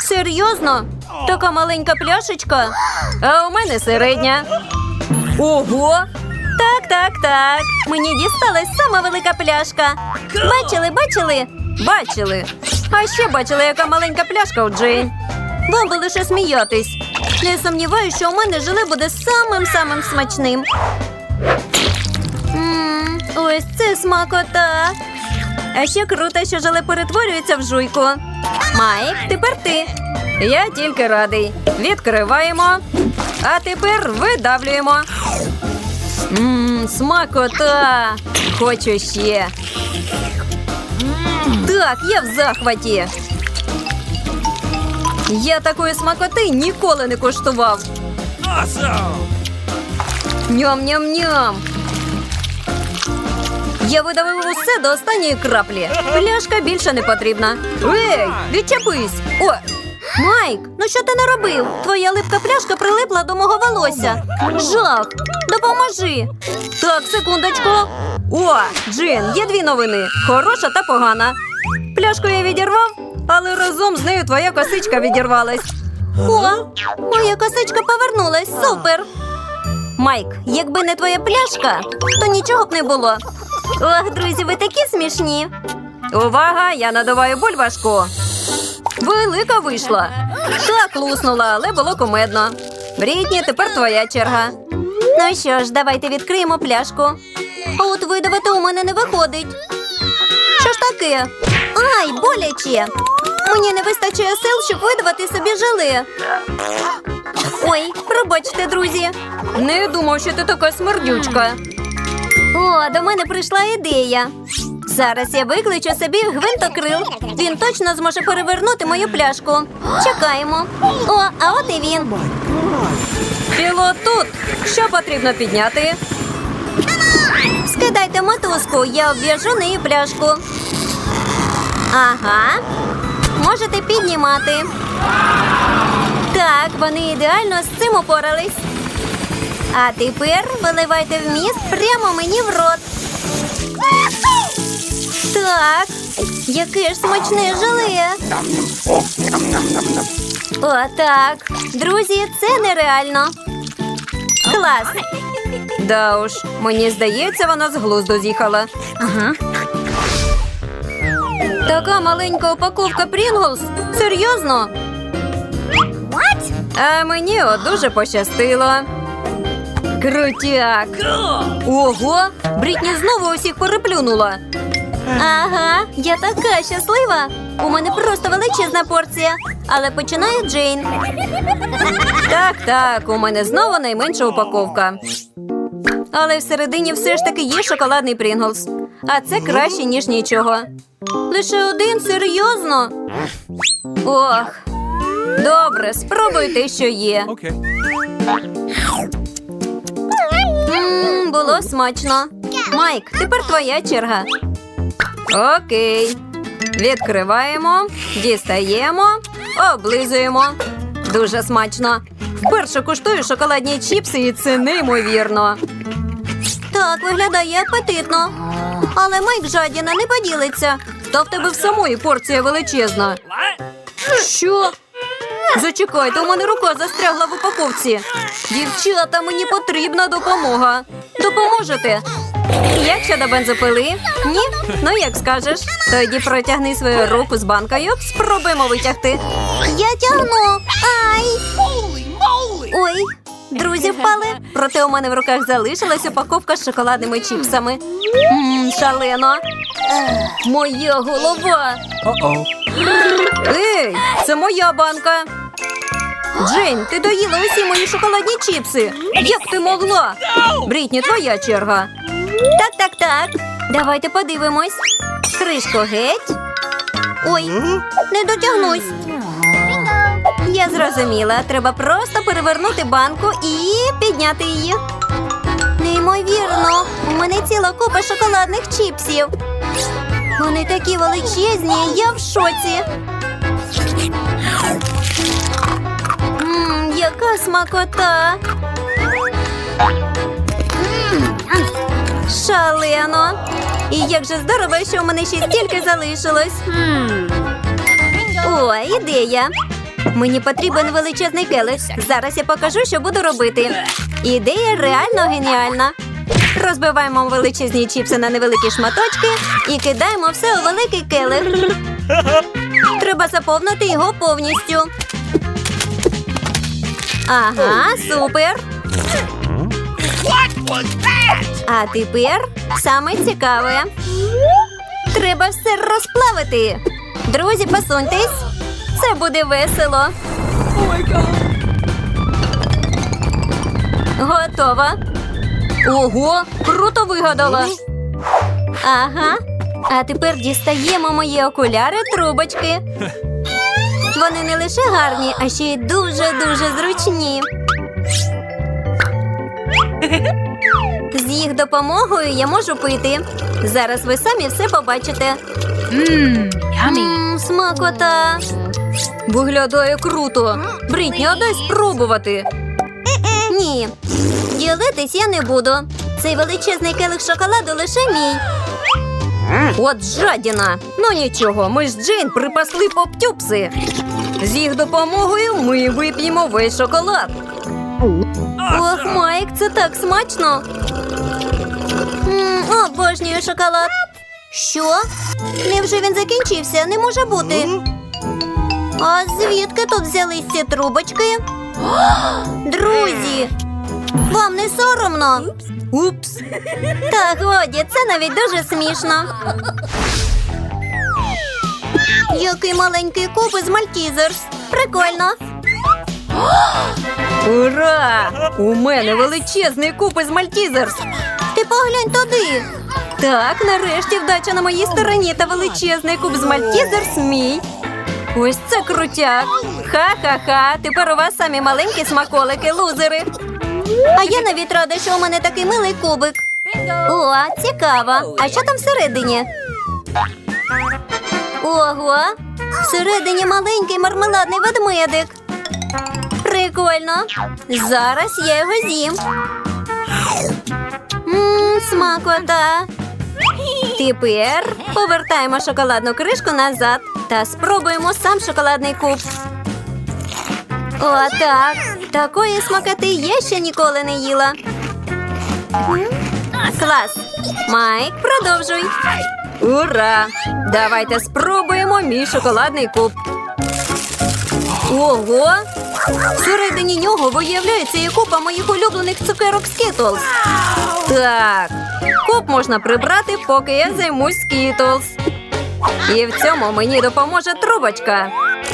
Серйозно? Така маленька пляшечка? А у мене середня. Ого! Так, так, так. Мені дісталась сама велика пляшка. Бачили, бачили? Бачили. А ще бачили, яка маленька пляшка у Джейн. Вам би лише сміятись. Не сумніваюся, що у мене желе буде самим-самим смачним. Мм, ось це смакота. А ще круто, що желе перетворюється в жуйку. Майк, тепер ти. Я тільки радий. Відкриваємо. А тепер видавлюємо. Мм, смакота. Хочу ще. Так, я в захваті. Я такої смакоти ніколи не коштував. Ням-ням-ням. Я видавив усе до останньої краплі. Пляшка більше не потрібна. Ей, відчепись! О, Майк, ну що ти наробив? Твоя липка пляшка прилипла до мого волосся. Жах! Допоможи! Так, секундочку. О, Джин, є дві новини: хороша та погана. Пляшку я відірвав, але разом з нею твоя косичка відірвалась. О, моя косичка повернулась. Супер! Майк, якби не твоя пляшка, то нічого б не було. Ох, друзі, ви такі смішні. Увага! Я надуваю бульбашку. Велика вийшла. Так луснула, але було кумедно. Брітні, тепер твоя черга. Ну що ж, давайте відкриємо пляшку. От видавати у мене не виходить. Що ж таке? Ай, боляче. Мені не вистачає сил, щоб видавати собі желе. Ой, пробачте, друзі. Не думав, що ти така смердючка. До мене прийшла ідея. Зараз я викличу собі гвинтокрил. Він точно зможе перевернути мою пляшку. Чекаємо. О, а от і він. Пілот тут. Що потрібно підняти? Скидайте мотузку, я обв'яжу нею пляшку. Ага. Можете піднімати. Так, вони ідеально з цим упорались. А тепер виливайте вміст прямо мені в рот. Так, яке ж смачне желе. О, так. Друзі, це нереально. Клас. Да уж, мені здається, вона з глузду з'їхала. Ага. Така маленька упаковка Прінглс? Серйозно? А мені от дуже пощастило. Крутяк. Ого, Брітні знову усіх переплюнула. Ага, я така щаслива. У мене просто величезна порція. Але починає Джейн. Так, так, у мене знову найменша упаковка. Але всередині все ж таки є шоколадний Прінглс. А це краще, ніж нічого. Лише один серйозно. Ох. Добре, спробуй те, що є. Okay. Було смачно. Майк, тепер твоя черга. Окей. Відкриваємо, дістаємо, облизуємо. Дуже смачно. Вперше куштую шоколадні чіпси, і це неймовірно. Так, виглядає апетитно. Але Майк жадіна не поділиться. Та в тебе в самої порція величезна. Що? Зачекайте, у мене рука застрягла в упаковці. Дівчата, мені потрібна допомога. Допоможете? Як щодо бензопили? Ні? Ну як скажеш? Тоді протягни свою руку з банкою. Спробуємо витягти. Я тягну. Ай! Ой, друзі впали. Проте у мене в руках залишилась упаковка з шоколадними чіпсами. Мм, шалено. Моя голова. Ей, це моя банка. Джейн, ти доїла усі мої шоколадні чіпси. Як ти могла? Брітні, твоя черга. Так, так, так. Давайте подивимось. Кришку геть. Ой, не дотягнусь. Я зрозуміла. Треба просто перевернути банку і підняти її. Неймовірно, у мене ціла купа шоколадних чіпсів. Вони такі величезні, я в шоці. Яка смакота. Шалено. І як же здорово, що у мене ще стільки залишилось. О, ідея. Мені потрібен величезний келих. Зараз я покажу, що буду робити. Ідея реально геніальна. Розбиваємо величезні чіпси на невеликі шматочки і кидаємо все у великий келих. Треба заповнити його повністю. Ага, супер. А тепер саме цікаве. Треба все розплавити. Друзі, посуньтесь. Це буде весело. Готово. Ого, круто вигадала. Ага. А тепер дістаємо мої окуляри трубочки. Вони не лише гарні, а ще й дуже-дуже зручні. З їх допомогою я можу пити. Зараз ви самі все побачите. Mmm, yummy. Мм, смакота. Виглядає круто. Брітні, а дай спробувати. Ні. Ділитись я не буду. Цей величезний келих шоколаду лише мій. От жадіна. Ну нічого, ми з Джейн припасли поптюпси. З їх допомогою ми вип'ємо весь шоколад. Ох, Майк, це так смачно. М, обожнюю шоколад. Що? Невже він закінчився? Не може бути. А звідки тут взялись ці трубочки? Друзі, вам не соромно? Упс. Та годі, це навіть дуже смішно. Який маленький куб із Мальтізерс. Прикольно. Ура! У мене величезний куб із Мальтізерс. Ти поглянь туди. Так, нарешті вдача на моїй стороні та величезний куб з Мальтізерс мій. Ось це крутяк. Ха-ха-ха. Тепер у вас самі маленькі смаколики, лузери. А я навіть рада, що у мене такий милий кубик. О, цікаво. А що там всередині? Ого! Всередині маленький мармеладний ведмедик. Прикольно. Зараз я його з'їм. Мм, смакота. Тепер повертаємо шоколадну кришку назад та спробуємо сам шоколадний куб. О, так. Такої смакоти я ще ніколи не їла. Клас. Майк, продовжуй. Ура! Давайте спробуємо мій шоколадний куб. Ого! Всередині нього виявляється і купа моїх улюблених цукерок Skittles. Так, куб можна прибрати, поки я займусь Skittles. І в цьому мені допоможе трубочка.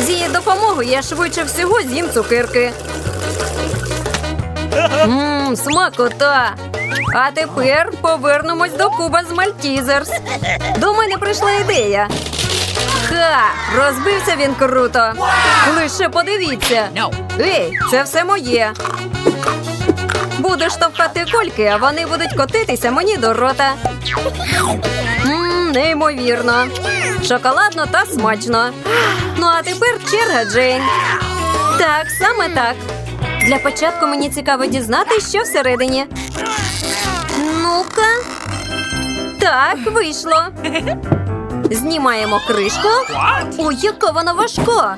З її допомогою я швидше всього з'їм цукерки. Ммм, смакота. А тепер повернемось до куба з Мальтізерс. До мене прийшла ідея. Ха! Розбився він круто. Лише подивіться. Ей, це все моє. Буду штовхати кольки, а вони будуть котитися мені до рота. Мм, неймовірно. Шоколадно та смачно. Ну а тепер черга Джейн. Так, саме так. Для початку мені цікаво дізнатися, що всередині. Ну-ка. Так, вийшло. Знімаємо кришку. Ой, яка вона важка.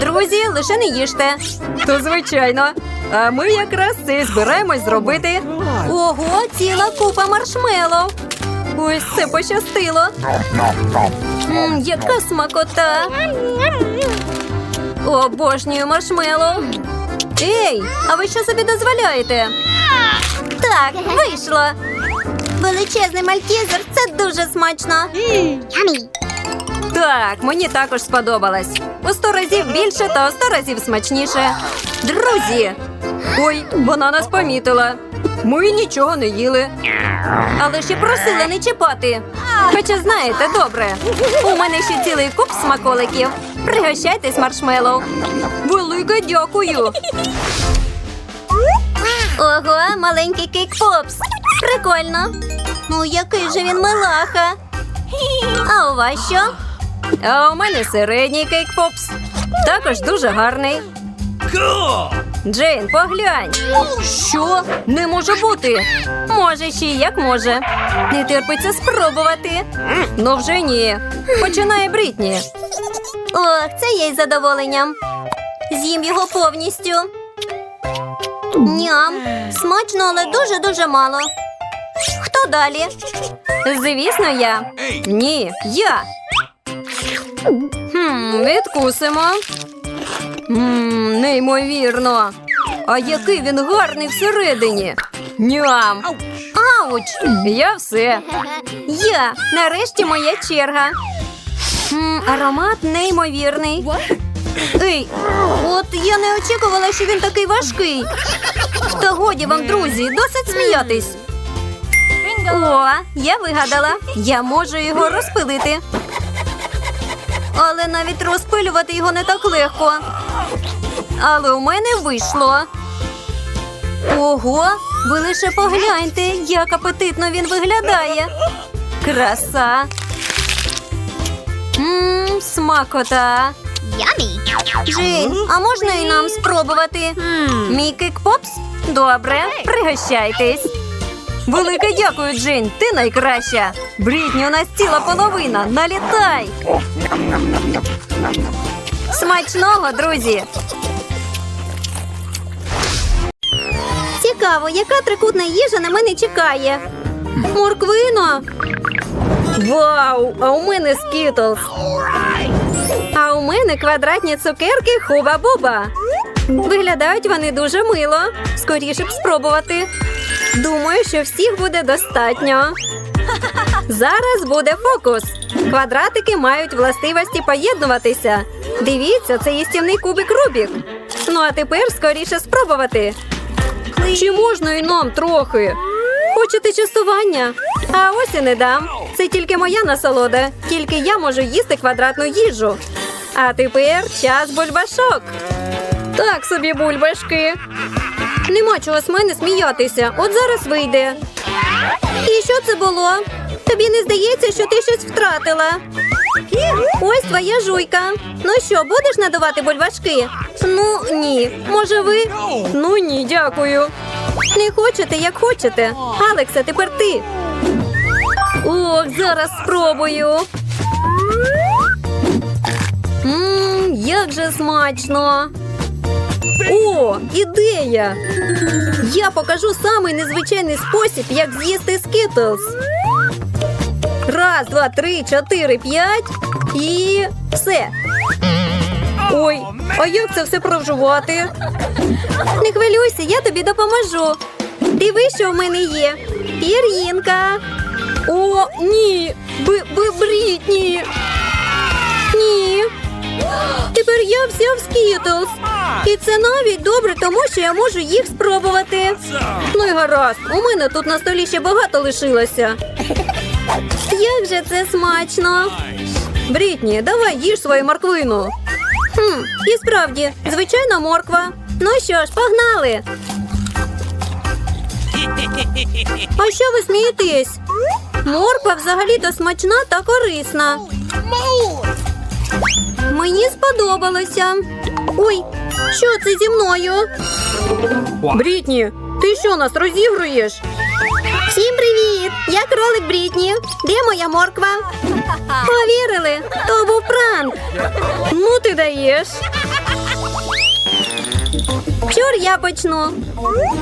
Друзі, лише не їжте. То звичайно. А ми якраз це збираємось зробити. Ого, ціла купа маршмеллоу. Ось це пощастило. М, яка смакота. Обожнюю маршмеллоу. Ей, а ви що собі дозволяєте? Так, вийшло. Величезний мальтізер це дуже смачно. Так, мені також сподобалось. У сто разів більше та у сто разів смачніше. Друзі! Ой, вона нас помітила. Ми нічого не їли. Але ще просила не чіпати. Хоча знаєте, добре. У мене ще цілий куб смаколиків. Пригощайтесь маршмеллоу. Велике дякую. Ого, маленький кейк попс. Прикольно. Ну, який же він милаха. А у вас що? А у мене середній кейк попс. Також дуже гарний. Джейн, поглянь. Що? Не може бути. Може, ще й як може. Не терпиться спробувати. Ну вже ні. Починає Брітні. Ох, це я із задоволенням. З'їм його повністю. Ням. Смачно, але дуже-дуже мало. Хто далі? Звісно, я. Ні, я. Хм, відкусимо. Мм, неймовірно. А який він гарний всередині. Ням. Ауч! Я все. Я. Нарешті моя черга. М, аромат неймовірний. Ей, от я не очікувала, що він такий важкий. Та годі вам, друзі, досить сміятись. О, я вигадала. Я можу його розпилити. Але навіть розпилювати його не так легко. Але у мене вийшло. Ого, ви лише погляньте, як апетитно він виглядає. Краса. Мм, смакота. Yummy. Джин, а можна і нам спробувати? Мій кик-попс? Добре, пригощайтесь. Велике дякую, Джин, ти найкраща. Брітні, у нас ціла половина. Налітай. Смачного, друзі. Цікаво, яка трикутна їжа на мене чекає. Морквина. Вау! А у мене скітлс. А у мене квадратні цукерки хуба-буба. Виглядають вони дуже мило. Скоріше б спробувати. Думаю, що всіх буде достатньо. Зараз буде фокус. Квадратики мають властивості поєднуватися. Дивіться, це їстівний кубик Рубік. Ну а тепер скоріше спробувати. Чи можна і нам трохи? Хочете частування? А ось і не дам. Це тільки моя насолода. Тільки я можу їсти квадратну їжу. А тепер час бульбашок. Так собі бульбашки. Нема чого з мене сміятися. От зараз вийде. І що це було? Тобі не здається, що ти щось втратила? Ось твоя жуйка. Ну що, будеш надавати бульбашки? Ну ні. Може ви? Ну ні, дякую. Не хочете, як хочете. Алекса, тепер ти. Ох, зараз спробую. Мм, як же смачно. О, ідея! Я покажу самий незвичайний спосіб, як з'їсти скітлс. Раз, два, три, чотири, п'ять і все. Ой, а як це все прожувати? Не хвилюйся, я тобі допоможу. Дивись, що в мене є. Пір'їнка. О, ні. Би, би, Брітні. Ні. Тепер я вся в скітлс. І це навіть добре, тому що я можу їх спробувати. Ну і гаразд, у мене тут на столі ще багато лишилося. Як же це смачно. Брітні, давай їж свою морквину. Хм, і справді, звичайна морква. Ну що ж, погнали. А що ви смієтесь? Морква взагалі-то смачна та корисна. Мені сподобалося. Ой, що це зі мною? Брітні, ти що нас розігруєш? Всім привіт! Я кролик Брітні. Де моя морква? Повірили? То був пранк. Ну ти даєш. Чур я почну.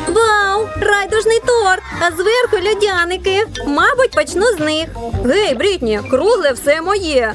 Вау! Райдужний торт, а зверху льодяники. Мабуть, почну з них. Гей, Брітні, кругле все моє.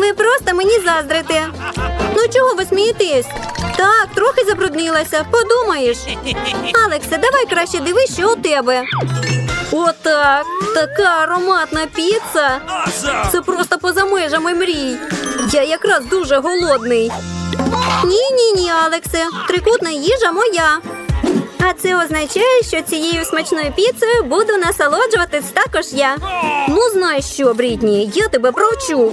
Ви просто мені заздрите. Ну чого ви смієтесь? Так, трохи забруднилася. Подумаєш. Алексе, давай краще дивись, що у тебе. Отак. Така ароматна піца. Це просто поза межами мрій. Я якраз дуже голодний. Ні, ні, ні, Алексе. Трикутна їжа моя. А це означає, що цією смачною піцею буду насолоджуватись також я. Ну, знаєш що, Брітні, я тебе провчу.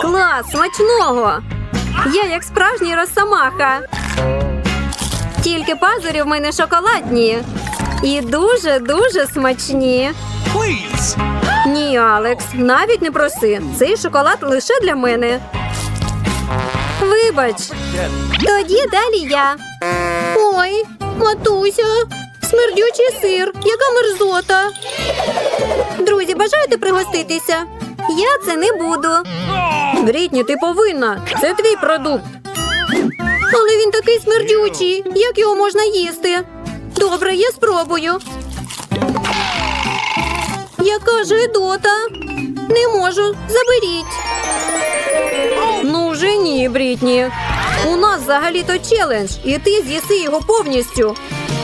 Клас, смачного! Я як справжній росомаха. Тільки пазурі в мене шоколадні. І дуже-дуже смачні. Please. Ні, Алекс, навіть не проси. Цей шоколад лише для мене. Вибач. Тоді далі я. Ой, матуся, смердючий сир, яка мерзота. Друзі, бажаєте пригоститися? Я це не буду. Брітні, ти повинна. Це твій продукт. Але він такий смердючий. Як його можна їсти? Добре, я спробую. Яка ж гидота? Не можу, заберіть. Ну вже ні, Брітні. У нас взагалі-то челендж, і ти з'їси його повністю.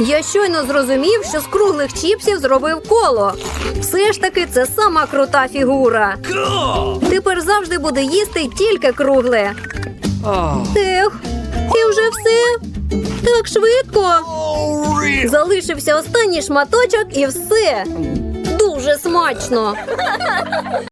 Я щойно зрозумів, що з круглих чіпсів зробив коло. Все ж таки, це сама крута фігура. Тепер завжди буду їсти тільки кругле. Ех, і вже все. Так швидко. Залишився останній шматочок і все. Дуже смачно.